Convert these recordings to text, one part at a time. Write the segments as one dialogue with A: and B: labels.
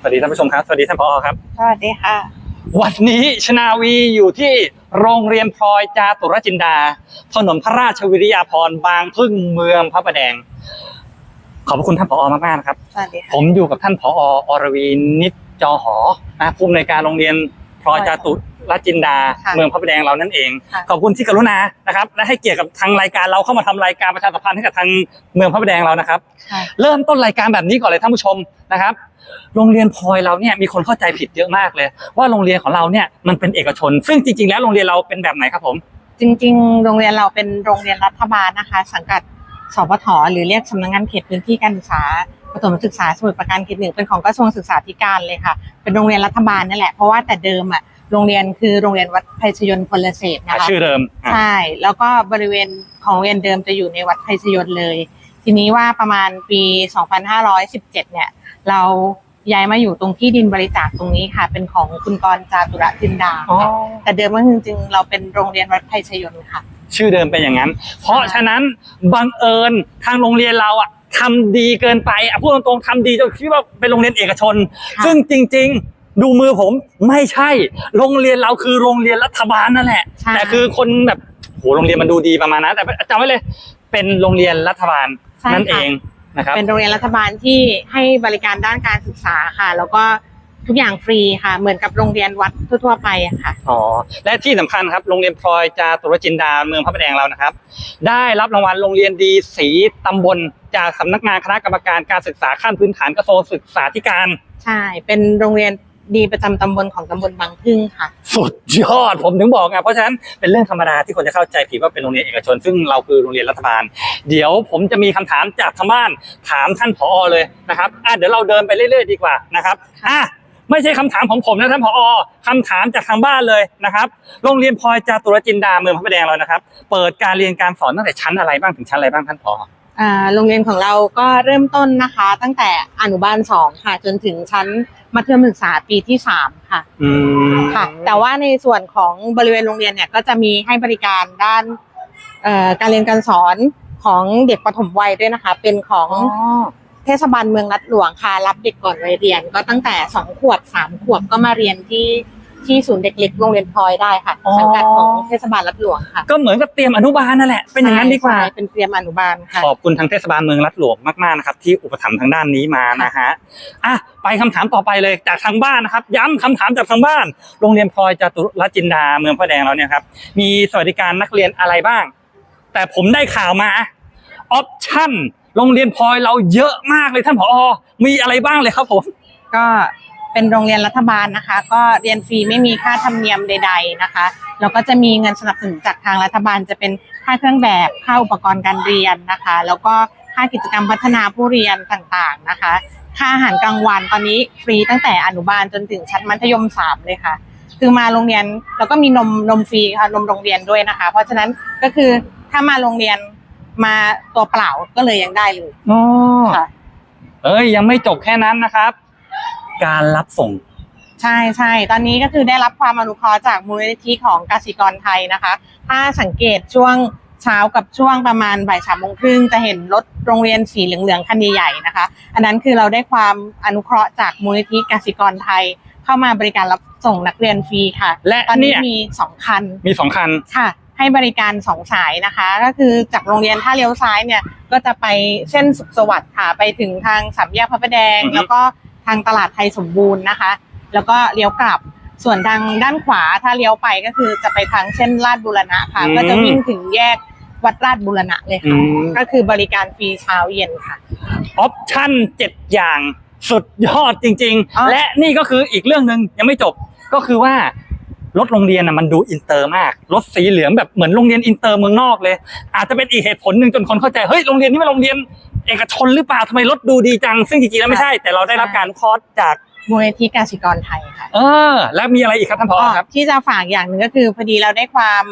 A: สวัสดีท่านผู้ชมครับ สวัสดีท่านผอครับ
B: สวัสดีค่ะ
A: วันนี้ชนาวีอยู่ที่โรงเรียนพลอยจาตุรจินดา ถนนพระราชวิริยาภรณ์บางพึ่งเมืองพระประแดง ขอบพระคุณท่านผอมากๆนะครับ
B: สวัสดีค่ะ
A: ผมอยู่กับท่านผออรวีนิจจอหอนะผู้อำนวยการโรงเรียน พลอยจาตุรจินดา
B: ค่ะ
A: เมืองพระประแดงเรานั่นเอง
B: ค่ะ
A: ขอบคุณที่กรุณานะครับ และให้เกียรติกับทางรายการเราเข้ามาทำรายการประชาสัมพันธ์ให้กับทางเมืองพระประแดงเรานะครับ
B: ค่ะ
A: เริ่มต้นรายการแบบนี้ก่อนเลยท่านผู้ชมนะครับ โรงเรียนพลอยเราเนี่ยมีคนเข้าใจผิดเยอะมากเลย ว่าโรงเรียนของเราเนี่ยมันเป็นเอกชน ซึ่งจริงๆ แล้วโรงเรียนเราเป็นแบบไหนครับผม
B: จริงๆ โรงเรียนเราเป็นโรงเรียนรัฐบาลนะคะ สังกัดสพทหรือเรียกสำนักงานเขตพื้นที่การศึกษา ประถมศึกษาสมุทรปราการเขตหนึ่งเป็นของกระทรวงศึกษาธิการเลยค่ะ เป็นโรงเรียนรัฐบาลนั่นแหละ เพราะว่าแต่เดิมอะโรงเรียนคือโรงเรียนวัดไพศยนต์พลเศษนะคะ
A: ชื่อเดิมอะ
B: ใช่แล้วก็บริเวณของโรงเรียนเดิมจะอยู่ในวัดไพศยนต์เลย ทีนี้ว่าประมาณปี 2517 เนี่ย เราย้ายมาอยู่ตรงที่ดินบริจาคตรงนี้ค่ะ เป็นของคุณกรณ์จาตุรจินดา
A: อ๋อ
B: ค่ะแต่เดิมก็จริงๆเราเป็นโรงเรียนวัดไพศยนต์ค่ะ
A: ชื่อเดิมเป็นอย่างนั้น เพราะฉะนั้นบังเอิญทางโรงเรียนเราอะ ทำดีเกินไปอะพูดตรงๆทำดีจนคิดว่าเป็นโรงเรียนเอกชน
B: ค่ะ
A: ซึ่งจริง ๆ ดูมือผมไม่ใช่ โรงเรียนเราคือโรงเรียนรัฐบาลนั่นแหละ
B: ใช่
A: แต่คือคนแบบโหโรงเรียนมันดูดีประมาณนั้นแต่จำไว้เลย เป็นโรงเรียนรัฐบาล
B: ใช่
A: นั่น
B: ค่ะ
A: เองนะครับ
B: เป็นโรงเรียนรัฐบาลที่ให้บริการด้านการศึกษาค่ะ แล้วก็ ทุกอย่างฟรีค่ะ เหมือนกับโรงเรียนวัดทั่วๆไปอะค่ะ
A: อ๋อและที่สำคัญครับโรงเรียนพลอยจาตุรจินดาเมืองพระประแดงเรานะครับ ได้รับรางวัลโรงเรียนดีสีตำบลจากสำนักงานคณะกรรมการการศึกษาขั้นพื้นฐานกระทรวงศึกษาธิการ
B: ใช่ เป็นโรงเรียนดีประจำตำบลของตำบลบางพึ่งค่ะ
A: สุดยอดผมถึงบอกไงเพราะฉะนั้นเป็นเรื่องธรรมดาที่คนจะเข้าใจผิดว่าเป็นโรงเรียนเอกชน ซึ่งเราคือโรงเรียนรัฐบาล เดี๋ยวผมจะมีคำถามจากทางบ้านถามท่านผอเลยนะครับอะเดี๋ยวเราเดินไปเรื่อยๆดีกว่านะครับอะ ไม่ใช่คำถามของผมนะท่านผอคำถามจากทางบ้านเลยนะครับ โรงเรียนพลอยจาตุรจินดาเมืองพระประแดงเรานะครับ เปิดการเรียนการสอนตั้งแต่ชั้นอะไรบ้างถึงชั้นอะไรบ้างท่านผอ
B: อ่าโรงเรียนของเราก็เริ่มต้นนะคะ ตั้งแต่อนุบาลสองค่ะ จนถึงชั้นมัธยมศึกษาปีที่สามค่ะ
A: อืม
B: ค่ะ แต่ว่าในส่วนของบริเวณโรงเรียนเนี่ยก็จะมีให้บริการด้านเอ่อการเรียนการสอนของเด็กปฐมวัยด้วยนะคะ เป็นของเทศบาลเมืองรัดหลวงค่ะ รับเด็กก่อนวัยเรียน ก็ตั้งแต่สองขวบสามขวบก็มาเรียนที่ที่ศูนย์เด็กเล็กโรงเรียนพลอยได้ค่ะ
A: อ๋อ
B: สังกัดของเทศบาลรัดหลวงค่ะ
A: ก็เหมือนกับเตรียมอนุบาลนั่นแหละเป็นอย่างนั้นดีกว่า
B: ใช่เป็นเตรียมอนุบาลค่ะ
A: ขอบคุณทางเทศบาลเมืองรัดหลวงมากๆนะครับ ที่อุปถัมภ์ทางด้านนี้มานะฮะอะไปคำถามต่อไปเลยจากทางบ้านนะครับ ย้ำคำถามจากทางบ้าน โรงเรียนพลอยจาตุรจินดาเมืองพระแดงเราเนี่ยครับมีสวัสดิการนักเรียนอะไรบ้าง แต่ผมได้ข่าวมาออปชั่น โรงเรียนพลอยเราเยอะมากเลยท่านผอ มีอะไรบ้างเลยครับผม
B: ก็เป็นโรงเรียนรัฐบาลนะคะ ก็เรียนฟรีไม่มีค่าธรรมเนียมใด ๆนะคะแล้วก็จะมีเงินสนับสนุนจากทางรัฐบาลจะเป็นค่าเครื่องแบบค่าอุปกรณ์การเรียนนะคะ แล้วก็ค่ากิจกรรมพัฒนาผู้เรียนต่างๆนะคะ ค่าอาหารกลางวันตอนนี้ฟรีตั้งแต่อนุบาลจนถึงชั้นมัธยมสามเลยค่ะ คือมาโรงเรียนแล้วก็มีนมนมฟรีค่ะนมโรงเรียนด้วยนะคะ เพราะฉะนั้นก็คือถ้ามาโรงเรียน มาตัวเปล่าก็เลยยังได้เลย
A: อ๋อ
B: ค่ะ
A: เอ้ยยังไม่จบแค่นั้นนะครับ การรับส่ง
B: ใช่ใช่ตอนนี้ก็คือได้รับความอนุเคราะห์จากมูลนิธิของกสิกรไทยนะคะ ถ้าสังเกตช่วงเช้ากับช่วงประมาณบ่ายสามโมงครึ่งจะเห็นรถโรงเรียนสีเหลืองๆคันใหญ่ๆนะคะ อันนั้นคือเราได้ความอนุเคราะห์จากมูลนิธิกสิกรไทย เข้ามาบริการรับส่งนักเรียนฟรีค่ะ
A: และ
B: ตอนนี้
A: เนี่ย
B: มีสองคัน
A: มีสองคัน
B: ค่ะ ให้บริการสองสายนะคะ ก็คือจากโรงเรียนถ้าเลี้ยวซ้ายเนี่ยก็จะไปเส้นสุขสวัสดิ์ค่ะ ไปถึงทางสามแยกพระประแดง
A: อือฮึ
B: แล้วก็ทางตลาดไทยสมบูรณ์นะคะ แล้วก็เลี้ยวกลับส่วนทางด้านขวาถ้าเลี้ยวไปก็คือจะไปทางเส้นลาดบุรณะค่ะ ก็จะวิ่งถึงแยกวัดลาดบุรณะเลยค่ะ ก็คือบริการฟรีเช้าเย็นค่ะ
A: ออปชั่นเจ็ดอย่างสุดยอดจริง
B: อ๋อ
A: ๆและนี่ก็คืออีกเรื่องหนึ่งยังไม่จบก็คือว่า รถโรงเรียนน่ะมันดูอินเตอร์มากรถสีเหลืองแบบเหมือนโรงเรียนอินเตอร์เมืองนอกเลย อาจจะเป็นอีกเหตุผลหนึ่งจนคนเข้าใจเฮ้ยโรงเรียนนี้มันโรงเรียนเอกชนหรือเปล่าทำไมรถดูดีจัง ซึ่งจริงๆแล้วไม่ใช่ แต่เราได้รับการคอร์สจาก
B: มูลนิธิกสิกรไทยค่ะ
A: เออ แล้วมีอะไรอีกครับท่านผอครับ
B: ที่จะฝากอย่างหนึ่งก็คือพอดีเราได้ความ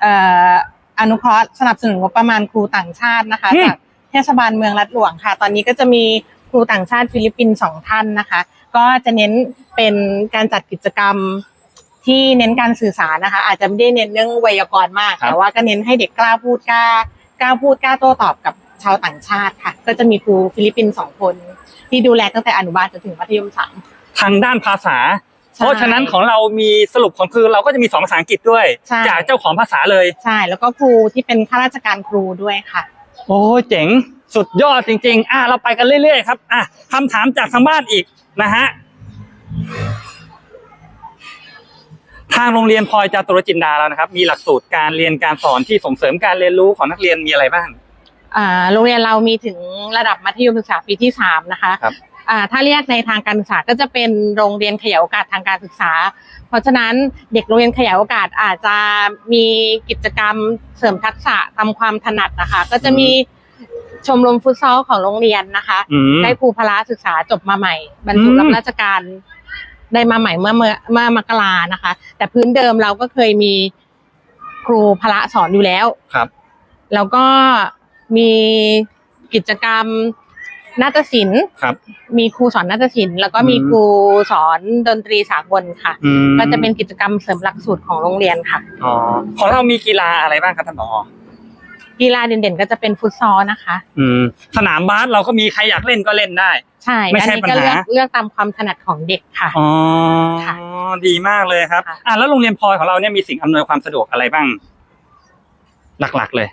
B: เอ่ออนุเคราะห์สนับสนุนงบประมาณครูต่างชาตินะคะ
A: อืม
B: จากเทศบาลเมืองรัดหลวงค่ะ ตอนนี้ก็จะมีครูต่างชาติฟิลิปปินส์สองท่านนะคะ ก็จะเน้นเป็นการจัดกิจกรรม ที่เน้นการสื่อสารนะคะ อาจจะไม่ได้เน้นเรื่องไวยากรณ์มาก
A: ครับ
B: แต่ว่าก็เน้นให้เด็กกล้าพูดกล้ากล้าพูดกล้าโต้ตอบกับชาวต่างชาติค่ะ ก็จะมีครูฟิลิปปินส์สองคน ที่ดูแลตั้งแต่อนุบาลจนถึงมัธยมสาม
A: ทางด้านภาษา
B: ใช่
A: เพราะฉะนั้นของเรามีสรุปของคือเราก็จะมีสอนภาษาอังกฤษด้วย
B: ใช่
A: จากเจ้าของภาษาเลย
B: ใช่แล้วก็ครูที่เป็นข้าราชการครูด้วยค่ะ
A: โอ้ยเจ๋งสุดยอดจริง ๆ อะเราไปกันเรื่อยๆครับ อะคำถามจากทางบ้านอีกนะฮะ ทางโรงเรียนพลอยจาตุรจินดาแล้วนะครับ มีหลักสูตรการเรียนการสอนที่ส่งเสริมการเรียนรู้ของนักเรียนมีอะไรบ้าง
B: อ่าโรงเรียนเรามีถึงระดับมัธยมศึกษาปีที่สามนะคะ
A: ครับ
B: อ่าถ้าเรียกในทางการศึกษาก็จะเป็นโรงเรียนขยายโอกาสทางการศึกษา เพราะฉะนั้นเด็กโรงเรียนขยายโอกาสอาจจะมีกิจกรรมเสริมทักษะทำความถนัดนะคะ ก็จะมีชมรมฟุตซอลของโรงเรียนนะคะ
A: อืม
B: ได้ครูพละศึกษาจบมาใหม่ บรรจุ
A: อืม
B: รับราชการ ได้มาใหม่เมื่อเมื่อเมื่อมกรานะคะ แต่พื้นเดิมเราก็เคยมีครูพละสอนอยู่แล้ว
A: ครับ
B: แล้วก็มีกิจกรรมนาฏศิลป์
A: ครับ
B: มีครูสอนนาฏศิลป์แล้วก็มี
A: อืม
B: ครูสอนดนตรีสากลค่ะ
A: อืม
B: ก็จะเป็นกิจกรรมเสริมหลักสูตรของโรงเรียนค่ะ
A: อ๋อ ของเรามีกีฬาอะไรบ้างครับท่านผอ
B: กีฬาเด่นๆ ก็จะเป็นฟุตซอลนะคะ
A: อืมสนามบาสเราก็มีใครอยากเล่นก็เล่นได้
B: ใช่
A: ไม่
B: อัน
A: ใช่
B: นี้
A: ปัญ
B: ก็
A: หา
B: เลือกเลือกตามความถนัดของเด็กค่ะ
A: อ๋อ
B: ค่ะ
A: ดีมากเลยครับ
B: ค่ะ
A: อะแล้วโรงเรียนพลอยของเราเนี่ยมีสิ่งอำนวยความสะดวกอะไรบ้าง หลักๆเลย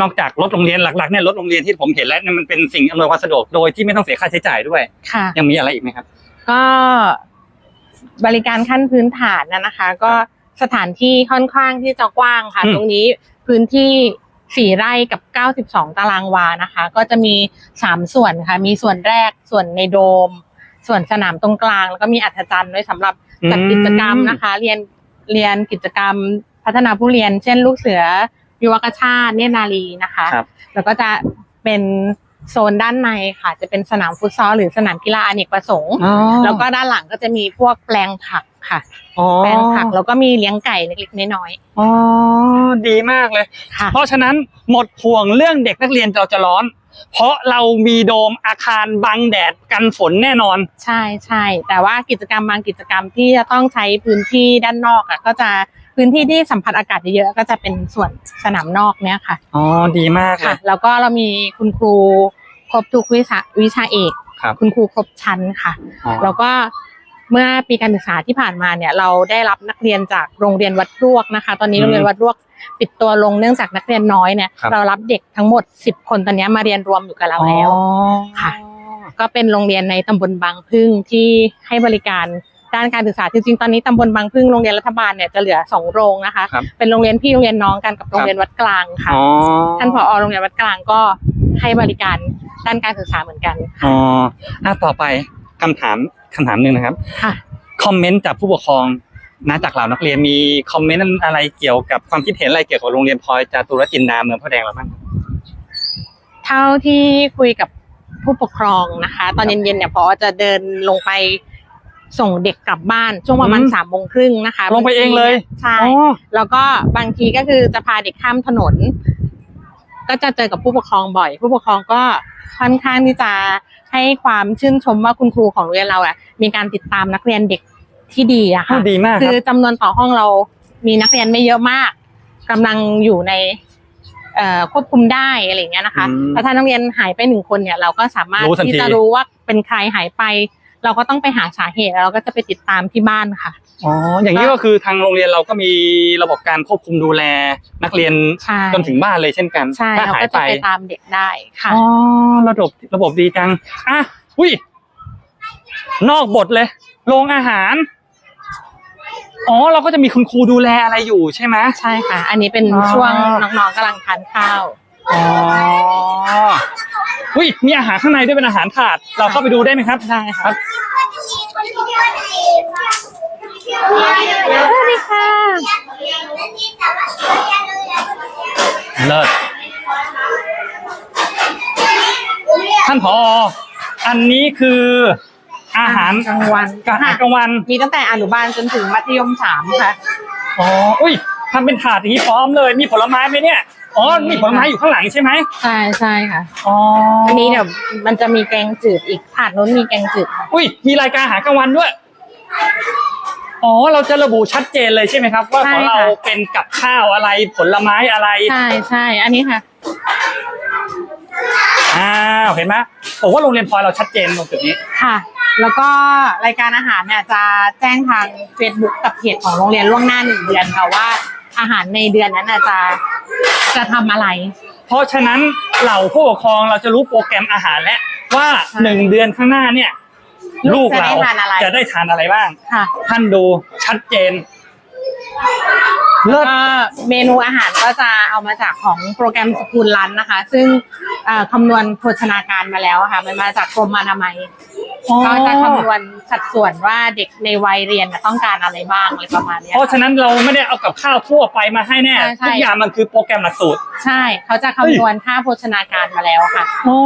A: นอกจากรถโรงเรียนหลักๆเนี่ยรถโรงเรียนที่ผมเห็นแล้วเนี่ยมันเป็นสิ่งอำนวยความสะดวกโดยที่ไม่ต้องเสียค่าใช้จ่ายด้วย
B: ค่ะ
A: ยังมีอะไรอีกไหมครับ
B: ก็บริการขั้นพื้นฐานนะนะคะ ก็สถานที่ค่อนข้างที่จะกว้างค่ะ
A: อืม
B: ตรงนี้พื้นที่ สี่ไร่กับเก้าสิบสองตารางวานะคะ ก็จะมีสามส่วนค่ะ มีส่วนแรกส่วนในโดม ส่วนสนามตรงกลาง แล้วก็มีอัธจันทร์ไว้สำหรับจัดกิจกรรมนะคะ เรียนเรียนกิจกรรมพัฒนาผู้เรียน เช่นลูกเสือยุวกชาติเนตรนารีนะคะ
A: ครับ
B: แล้วก็จะเป็นโซนด้านในค่ะ จะเป็นสนามฟุตซอลหรือสนามกีฬาอเนกประสงค์
A: อ๋อ
B: แล้วก็ด้านหลังก็จะมีพวกแปลงผัก ค่ะ
A: อ๋อ
B: แปลงผักแล้วก็มีเลี้ยงไก่เล็กๆน้อย
A: อ๋อดีมากเลย
B: ๆค่ะ
A: เพราะฉะนั้นหมดห่วงเรื่องเด็กนักเรียนเราจะร้อน เพราะเรามีโดมอาคารบังแดดกันฝนแน่นอน
B: ใช่ใช่แต่ว่ากิจกรรมบางกิจกรรมที่จะต้องใช้พื้นที่ด้านนอกอะก็จะพื้นที่ที่สัมผัสอากาศเยอะๆก็จะเป็นส่วนสนามนอกเนี่ยค่ะ
A: อ๋อดีมากเล
B: ค่ะ
A: ย
B: แล้วก็เรามีคุณครูครบทุกวิชาวิชาเอก
A: ครับ
B: คุณครูครบชั้นค่ะ
A: อ๋อ
B: แล้วก็ เมื่อปีการศึกษาที่ผ่านมาเนี่ยเราได้รับนักเรียนจากโรงเรียนวัดรวกนะคะ ตอนนี้
A: อืม
B: โรงเรียนวัดรวกปิดตัวลงเนื่องจากนักเรียนน้อยเนี่ย
A: ครับ
B: เรารับเด็กทั้งหมด 10 คนตอนนี้มาเรียนรวมอยู่กับเราแล้ว
A: อ๋อ
B: ค่ะ ก็เป็นโรงเรียนในตำบลบางพึ่งที่ให้บริการด้านการศึกษาจริงๆตอนนี้ตำบลบางพึ่งโรงเรียนรัฐบาลเนี่ยจะเหลือสองโรงนะคะ
A: ครับ
B: เป็นโรงเรียนพี่โรงเรียนน้องกันกับโรงเรียนวัดกลางค่ะ
A: อ๋อ
B: ท่านผอโรงเรียนวัดกลางก็ให้บริการด้านการศึกษาเหมือนกัน
A: อ๋ออะต่อไป คำถามคำถามหนึ่งนะครับ
B: ค่ะ
A: คอมเมนต์จากผู้ปกครองนะจากเหล่านักเรียนมีคอมเมนต์อะไรเกี่ยวกับความคิดเห็นอะไรเกี่ยวกับโรงเรียนพลอยจาตุรจินดาเมืองพระแดงเราบ้าง
B: เท่าที่คุยกับผู้ปกครองนะคะ ตอนเย็นๆเนี่ยพอจะเดินลงไปส่งเด็กกลับบ้านช่วงประมาณ
A: อืม
B: สามโมงครึ่งนะคะ
A: ลงไปเองเลย
B: ใช่
A: อ๋อ
B: แล้วก็บางทีก็คือจะพาเด็กข้ามถนน ก็จะเจอกับผู้ปกครองบ่อย ผู้ปกครองก็ค่อนข้างที่จะ ให้ความชื่นชมว่าคุณครูของโรงเรียนเราอะมีการติดตามนักเรียนเด็กที่ดีอะค่ะ
A: ดีมากค
B: คื
A: รับ
B: อจำนวนต่อห้องเรามีนักเรียนไม่เยอะมากกำลังอยู่ในเอ่อควบคุมได้อะไรอย่างเงี้ยนะคะ
A: อืม
B: แล้วถ้านักเรียนหายไปหนึ่งคนเนี่ยเราก็สามารถ
A: รู้ทันที
B: ที่จะรู้ว่าเป็นใครหายไป เราก็ต้องไปหาสาเหตุแล้วเราก็จะไปติดตามที่บ้านค่ะ
A: อ๋อ อย่างนี้ก็คือทางโรงเรียนเราก็มีระบบการควบคุมดูแลนักเรียน
B: ใช่
A: จนถึงบ้านเลยเช่นกัน
B: ใช่
A: ถ้า
B: เรา
A: หาย
B: ก็
A: ไป
B: จะไปตามเด็กได้ค่ะ
A: อ๋อ ระบบระบบดีจัง อะ อุ้ย นอกบทเลย โรงอาหาร อ๋อ เราก็จะมีคุณครูดูแลอะไรอยู่ใช่ไหม
B: ใช่ค่ะ อันนี้เป็น
A: อ๋อ
B: ช่วงน้องๆกำลังทานข้าว
A: อ๋อ อุ้ยมีอาหารข้างในด้วยเป็นอาหารถาด เราเข้าไปดูได้ไหมครับ
B: ได้ค่ะ
A: ครับ
B: สวัสดีค่ะ
A: เลิศท่านผอ อันนี้คืออาหาร
B: กลางวัน
A: อาหารกลางวัน
B: มีตั้งแต่อนุบาลจนถึงมัธยมสามค่ะ
A: อ๋อ อุ้ยทำเป็นถาดอย่างนี้พร้อมเลย มีผลไม้ไหมเนี่ย อ๋อมีผลไม้อยู่ข้างหลังใช่ไหม
B: ใช่ใช่ค่ะ
A: อ๋อ
B: อั
A: อั
B: นนี้เดี๋ยวมันจะมีแกงจืดอีกถาดนู้นมีแกงจืดค่ะ
A: อุ้ยมีรายการอาหารกลางวันด้วย อ๋อเราจะระบุชัดเจนเลยใช่ไหมครับ ว่าของเราเป็นกับข้าวอะไรผลไม้อะไร
B: ใช่ใช่อันนี้ค่ะ
A: อ้าวเห็นไหมผมว่าโรงเรียนพลอยเราชัดเจนตรงจุดนี้
B: ค่ะ แล้วก็รายการอาหารเนี่ยจะแจ้งทาง Facebook กับเพจของโรงเรียนล่วงหน้าหนึ่งเดือนค่ะว่า อาหารในเดือนนั้นน่ะจะจะทำอะไร
A: เพราะฉะนั้นเหล่าผู้ปกครองเราจะรู้โปรแกรมอาหารแล้วว่า
B: ใช่
A: หนึ่งเดือนข้างหน้าเนี่ย
B: ลู
A: ลู
B: ก
A: ก
B: จะ
A: เรา
B: ได้ทานอะไร
A: จะได้ทานอะไรบ้าง
B: ค่ะ
A: ท่านดูชัดเจน เลิศ
B: ก็เมนูอาหารก็จะเอามาจากของโปรแกรมสกูลรันนะคะ ซึ่งเอ่อคำนวณโภชนาการมาแล้วอะค่ะ มันมาจากกรมอนามัย ก็จะคำนวณสัดส่วนว่าเด็กในวัยเรียนต้องการอะไรบ้างอะไรประมาณเนี้ย
A: เพราะฉะนั้นเราไม่ได้เอากับข้าวทั่วไปมาให้แน่
B: ใช่ใช่
A: ทุกอย่างมันคือโปรแกรมหลักสูตร
B: ใช่เขาจะคำนวณค่าโภชนาการมาแล้วค่ะ
A: อ๋อ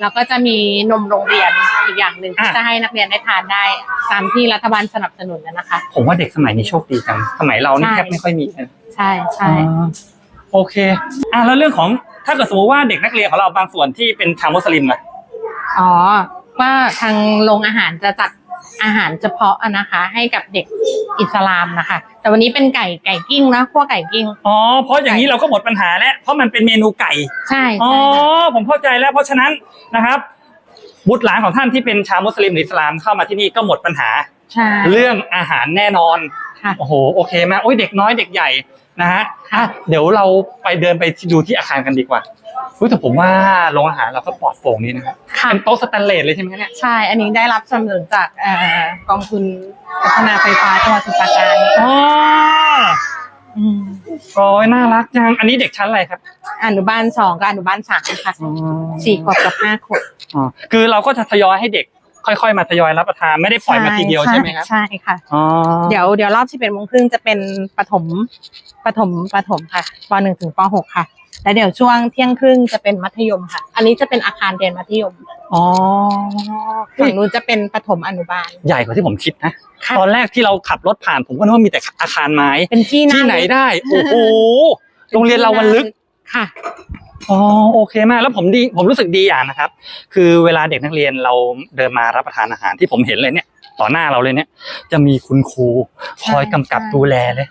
B: แล้วก็จะมีนมโรงเรียนอีกอย่างหนึ่งที่
A: อะ
B: จะให้นักเรียนได้ทานได้ตามที่รัฐบาลสนับสนุนนะคะ
A: ผมว่าเด็กสมัยนี้โชคดีจังสมัยเรานี่
B: ใช่
A: แทบไม่ค่อยมีเลย
B: ใช่ใช่
A: อ๋อโอเคอะแล้วเรื่องของถ้าเกิดสมมติว่าเด็กนักเรียนของเราบางส่วนที่เป็นชาวมุสลิมอะ
B: อ๋อ ว่าทางโรงอาหารจะจัดอาหารเฉพาะอะนะคะ ให้กับเด็กอิสลามนะคะ แต่วันนี้เป็นไก่ไก่กิ้งนะพวกไก่กิ้ง
A: อ๋อเพราะอย่างนี้เราก็หมดปัญหาแล้วเพราะมันเป็นเมนูไก่
B: ใช่
A: อ๋อ
B: ใช่ค่ะ
A: ผมเข้าใจแล้วเพราะฉะนั้นนะครับบุตรหลานของท่านที่เป็นชาวมุสลิมหรืออิสลามเข้ามาที่นี่ก็หมดปัญหา
B: ใช่
A: เรื่องอาหารแน่นอน
B: ค่ะ
A: โอ้โหโอเคมากโอ้ยเด็กน้อยเด็กใหญ่ นะฮะอะเดี๋ยวเราไปเดินไปดูที่อาคารกันดีกว่ารู้แต่ผมว่าโรงอาหารเราก็ปลอดโปร่งนี่นะครับ
B: ค่ะ
A: เป็นโต๊ะสแตนเลสเลยใช่ไหมเนี่ย
B: ใช่ อันนี้ได้รับสนับสนุนจากเอ่อกองทุนพัฒนาไฟฟ้าจังหวัดสมุทรปราการ
A: อ๋อ
B: อืม
A: โอ้ยน่ารักจังอันนี้เด็กชั้นอะไรครับ
B: อนุบาลสองกับอนุบาลสามค่ะสี่ขวบกับห้าขวบ
A: อ๋อคือเราก็จะทยอยให้เด็ก ค่อยๆมาทยอยรับประทานไม่ได้ปล่อยมาทีเดียวใช่ไหมครับ
B: ใช่ค่ะ
A: อ๋อ
B: เดี๋ยวเดี๋ยวรอบสิบเอ็ดโมงครึ่งจะเป็นปฐมปฐมปฐมค่ะปหนึ่งถึงปหกค่ะแล้วเดี๋ยวช่วงเที่ยงครึ่งจะเป็นมัธยมค่ะ อันนี้จะเป็นอาคารเรียนมัธยม
A: อ๋อ
B: ฝั่งนู้นจะเป็นปฐมอนุบาล
A: ใหญ่กว่าที่ผมคิดนะ
B: ค่ะ
A: ตอนแรกที่เราขับรถผ่านผมก็นึกว่ามีแต่อาคารไม้
B: เป็นที่
A: ที่ไหนได้ โอ้โห
B: ป็
A: โรงเรียนเรามันลึก
B: ค่ะ
A: อ๋อโอเคมากแล้วผมดีผมรู้สึกดีอย่างนะครับ คือเวลาเด็กนักเรียนเราเดินมารับประทานอาหารที่ผมเห็นเลยเนี่ยต่อหน้าเราเลยเนี่ย จะมีคุณครูคอยกำกับ
B: ใช่
A: ดูแลเลย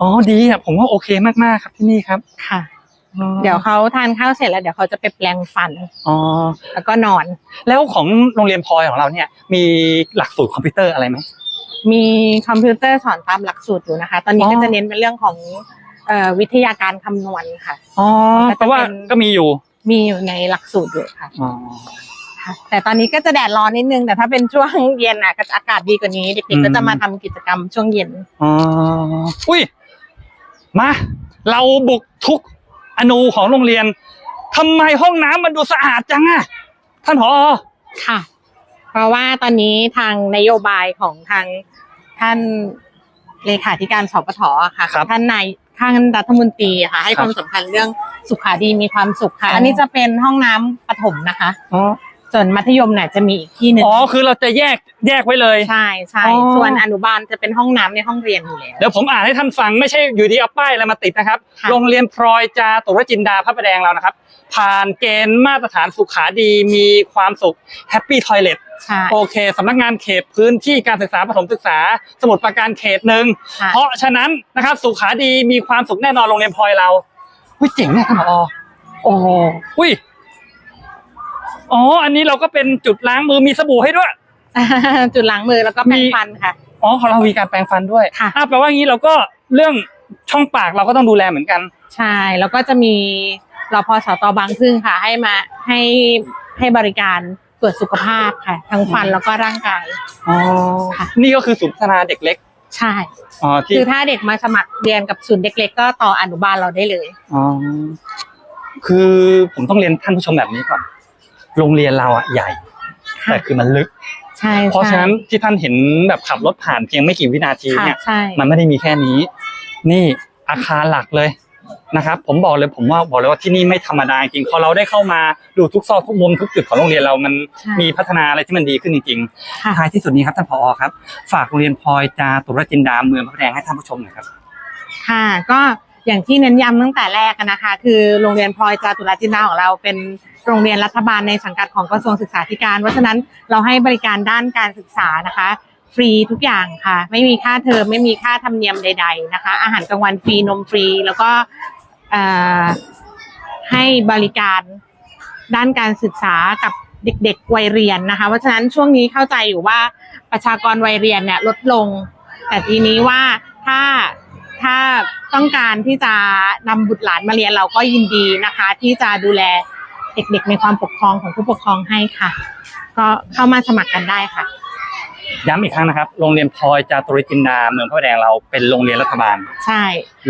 A: อ๋อดีอะผมว่าโอเคมากๆครับที่นี่ครับ
B: ค่ะเดี๋ยวเขาทานข้าวเสร็จแล้วเดี๋ยวเขาจะไปแปลงฟัน
A: อ๋อ
B: แล้วก็นอน
A: แล้วของโรงเรียนพลอยของเราเนี่ย มีหลักสูตรคอมพิวเตอร์อะไรไหม
B: มีคอมพิวเตอร์สอนตามหลักสูตรอยู่นะคะ ตอนนี้
A: อ๋อ
B: ก็จะเน้นเป็นเรื่องของ เอ่อวิทยาการคำนวณค่ะ
A: อ๋อ
B: ก็จะ
A: แปลว่า
B: เป็น
A: ก็มีอยู่
B: มีอยู่ในหลักสูตรอยู่ค่ะ
A: อ๋อ
B: ค่ะแต่ตอนนี้ก็จะแดดร้อนนิดนึง แต่ถ้าเป็นช่วงเย็นอะก็จะอากาศดีกว่านี้เด็กๆก็จะมาทำกิจกรรมช่วงเย็น
A: อ๋ออุ้ยมาเราบุกทุกอนูของโรงเรียนทำไมห้องน้ำมันดูสะอาดจังอะท่านผอ
B: ค่ะ เพราะว่าตอนนี้ทางนโยบายของทางท่านเลขาธิการสปทอะค่ะ
A: ครับ
B: ท่านนาย ท่านรัฐมนตรีอะค่ะ ให้
A: ครับ
B: ความสำคัญเรื่องสุขาดีมีความสุขค่ะ
A: อ๋ออั
B: อันนี้จะเป็นห้องน้ำปฐมนะคะ
A: อ๋อ
B: ส่วนมัธยมเนี่ยจะมีอีกที่หนึ่ง
A: อ๋อคือเราจะแยกแยกไว้เลย
B: ใช่ใช่
A: อ๋อ
B: ส่วนอนุบาลจะเป็นห้องน้ำในห้องเรียนอยู่แล้ว
A: เดี๋ยวผมอ่านให้ท่านฟังไม่ใช่อยู่ดีเอาป้ายอะไรมาติดนะครับ
B: ค่ะ
A: โรงเรียนพลอยจาตุรจินดาพระประแดงเรานะครับ ผ่านเกณฑ์มาตรฐานสุขาดีมีความสุขแฮปปี้ทอยเลท
B: ใช่
A: โอเคสำนักงานเขตพื้นที่การศึกษาประถมศึกษา สมุทรปราการเขตหนึ่ง
B: ค่ะ
A: เพราะฉะนั้นนะครับสุขาดีมีความสุขแน่นอนโรงเรียนพลอยเราอุ้ยเจ๋งเนี่ยท่านผอโอ้อุ้ยอ๋ออันนี้เราก็เป็นจุดล้างมือมีสบู่ให้ด้วย
B: จุดล้างมือแล้วก็แปร
A: มี
B: งฟันค่ะ
A: อ๋อของเรามีการแปรงฟันด้วย
B: ค่ะ
A: อะแปลว่างี้เราก็เรื่องช่องปากเราก็ต้องดูแลเหมือนกัน
B: ใช่แล้วก็จะมีรพสตบางพึ่งค่ะ ให้มาให้ให้บริการ ตรวจสุขภาพค่ะ ทั้งฟัน
A: อืม
B: แล้วก็ร่างกาย
A: อ๋อ
B: ค่ะ
A: นี่ก็คือศูนย์พัฒนาเด็กเล็ก
B: ใช่
A: อ๋อที่
B: คือถ้าเด็กมาสมัครเรียนกับศูนย์เด็กเล็กก็ต่ออนุบาลเราได้เลย
A: อ๋อคือผมต้องเรียนท่านผู้ชมแบบนี้ก่อนโรงเรียนเราอะใหญ่
B: ค่ะ
A: แต่คือมันลึก
B: ใช่
A: เพราะฉะนั้นที่ท่านเห็นแบบขับรถผ่านเพียงไม่กี่วินาที
B: ค่ะ
A: เนี่ย
B: ใช่
A: มันไม่ได้มีแค่นี้ นี่อาคารหลักเลย นะครับ ผมบอกเลยผมว่าบอกเลยว่าที่นี่ไม่ธรรมดาจริงพอเราได้เข้ามาดูทุกซอกทุกมุมทุกจุดของโรงเรียนเรามัน
B: ใช่
A: มีพัฒนาอะไรที่มันดีขึ้นจริง
B: ค่ะ
A: ๆท้ายที่สุดนี้ครับท่านผอครับ ฝากโรงเรียนพลอยจาตุรจินดาเมืองพระประแดงให้ท่านผู้ชมหน่อยครับ
B: ค่ะ ก็อย่างที่เน้นย้ำตั้งแต่แรกอะนะคะ คือโรงเรียนพลอยจาตุรจินดาของเราเป็นโรงเรียนรัฐบาลในสังกัดของกระทรวงศึกษาธิการเพราะฉะนั้นเราให้บริการด้านการศึกษานะคะ ฟรีทุกอย่างค่ะ ไม่มีค่าเทอมไม่มีค่าธรรมเนียมใด ๆนะคะ อาหารกลางวันฟรีนมฟรี แล้วก็ให้บริการด้านการศึกษากับเด็กๆวัยเรียนนะคะ เพราะฉะนั้นช่วงนี้เข้าใจอยู่ว่าประชากรวัยเรียนเนี่ยลดลง แต่ทีนี้ว่าถ้าถ้าต้องการที่จะนำบุตรหลานมาเรียนเราก็ยินดีนะคะ ที่จะดูแลเด็กๆ ในความปกครองของผู้ปกครองให้ค่ะ ก็เข้ามาสมัครกันได้ค่ะ
A: ย้ำอีกครั้งนะครับ โรงเรียนพลอยจาตุริจินดาเมืองพระประแดงเราเป็นโรงเรียนรัฐบาล
B: ใช่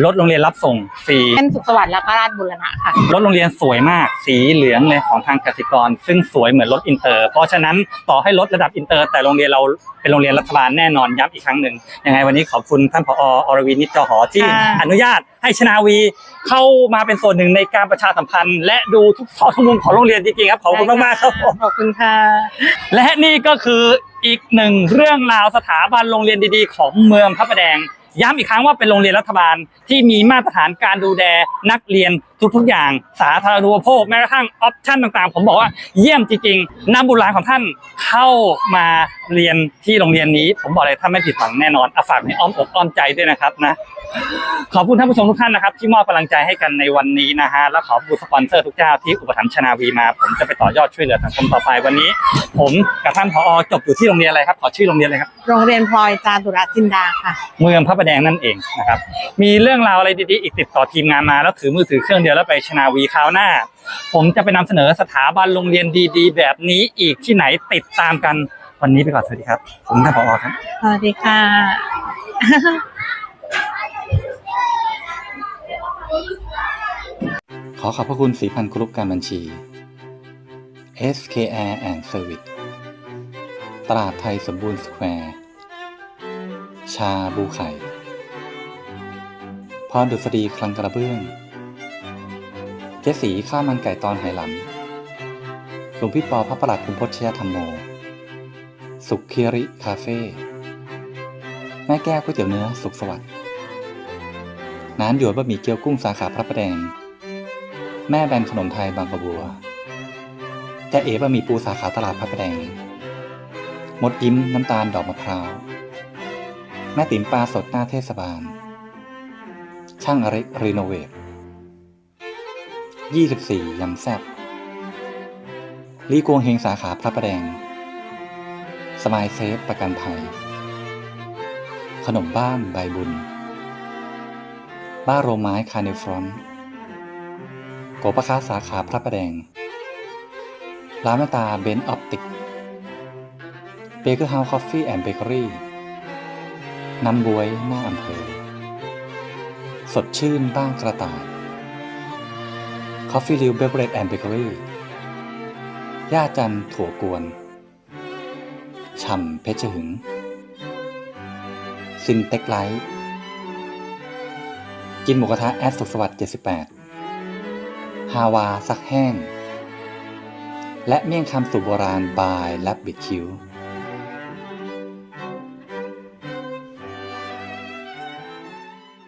A: รถโรงเรียนรับส่งฟรี
B: เป็นสุขสวัสดิ์แล้วก็ราชบุรณะค่ะ
A: รถโรงเรียนสวยมากสีเหลืองเลยของทางกสิกร ซึ่งสวยเหมือนรถอินเตอร์ เพราะฉะนั้นต่อให้รถระดับอินเตอร์ แต่โรงเรียนเราเป็นโรงเรียนรัฐบาลแน่นอนย้ำอีกครั้งหนึ่งยังไงวันนี้ขอบคุณท่านผออรวินนิจจอหอที่
B: ค่ะ
A: อนุญาตให้ชนาวีเข้ามาเป็นส่วนหนึ่งในการประชาสัมพันธ์ และดูทุกซอกทุกมุมของโรงเรียนจริงๆครับขอบคุณมากๆครับผม
B: ขอบคุณค่ะ
A: และนี่ก็คือ อีกหนึ่งเรื่องราวสถาบันโรงเรียนดีๆ ของเมืองพระประแดง ย้ำอีกครั้งว่าเป็นโรงเรียนรัฐบาลที่มีมาตรฐานการดูแลนักเรียนทุกๆอย่าง สาธารณูปโภคแม้กระทั่งออปชั่นต่างๆ ผมบอกว่าเยี่ยมจริงๆนำบุตรหลานของท่านเข้ามาเรียนที่โรงเรียนนี้ ผมบอกเลยท่านไม่ผิดหวังแน่นอนอาฝากในอ้อมอกอ้อมใจด้วยนะครับนะ ขอบคุณท่านผู้ชมทุกท่านนะครับ ที่มอบกำลังใจให้กันในวันนี้นะฮะและขอบคุณสปอนเซอร์ทุกเจ้าที่อุปถัมภ์ชนาวีมา ผมจะไปต่อยอดช่วยเหลือสังคมต่อไปวันนี้ ผมกับท่านผอจบอยู่ที่โรงเรียนอะไรครับ ขอชื่อโรงเรียนเลยครับ
B: โรงเรียนพลอยจาตุรจินดาค่ะ
A: เมืองพระประแดงนั่นเองนะครับ มีเรื่องราวอะไรดีๆอีกติดต่อทีมงานมา แล้วถือมือถือเครื่องเดียวแล้วไปชนาวีคราวหน้า ผมจะไปนำเสนอสถาบันโรงเรียนดีๆ แบบนี้อีกที่ไหนติดตามกันวันนี้ไปก่อนสวัสดีครับ ผมท่านผอครับ
B: สวัสดีค่ะ
C: ขอขอบพระคุณสีพันกรุ๊ปการบัญชี SKR and Service ตลาดไทยสมบูรณ์สแควร์ ชาบูไข่ พรดุษฎีคลังกระเบื้อง เจสีข้าวมันไก่ตอนไหหลำหลวงพี่ปอพระประหลัดภูมิพจน์ชยธรรมโม สุขเคริคาเฟ่ แม่แก้วก๋วยเตี๋ยวเนื้อสุขสวัสดิ์น้านหยวนบะหมี่เกี๊ยวกุ้งสาขาพระประแดง แม่แบนขนมไทยบางกระบัวจะเอ๋บะหมี่ปูสาขาตลาดพระประแดง มดยิ้มน้ำตาลดอกมะพร้าว แม่ติ๋มปลาสดหน้าเทศบาล ช่างอริรีโนเวท24ยำแซบลีกวงเฮงสาขาพระประแดง สมายเซฟประกันภัย ขนมบ้านใบบุญ บ้าโรไม้คาเนฟรอนโกปะค้าสาขาพระประแดง ร้านแมตาเบนออปติก เบเกอร์เฮาส์คอฟฟี่แอนด์เบเกอรี่ น้ำบวยหน้าอำเภอ สดชื่นบ้างกระต่าย คอฟฟี่ริวเบเบอร์เรดแอนด์เบเกอรี่ ย่าจันถั่วกวนฉ่ำเพชรหึง ซินเต็กไลท์กินหมูกระทะแอดสุขสวัสดิ์78 ฮาวาซักแห้ง และเมี่ยงคำสูตรโบราณบายและบิดคิ้ว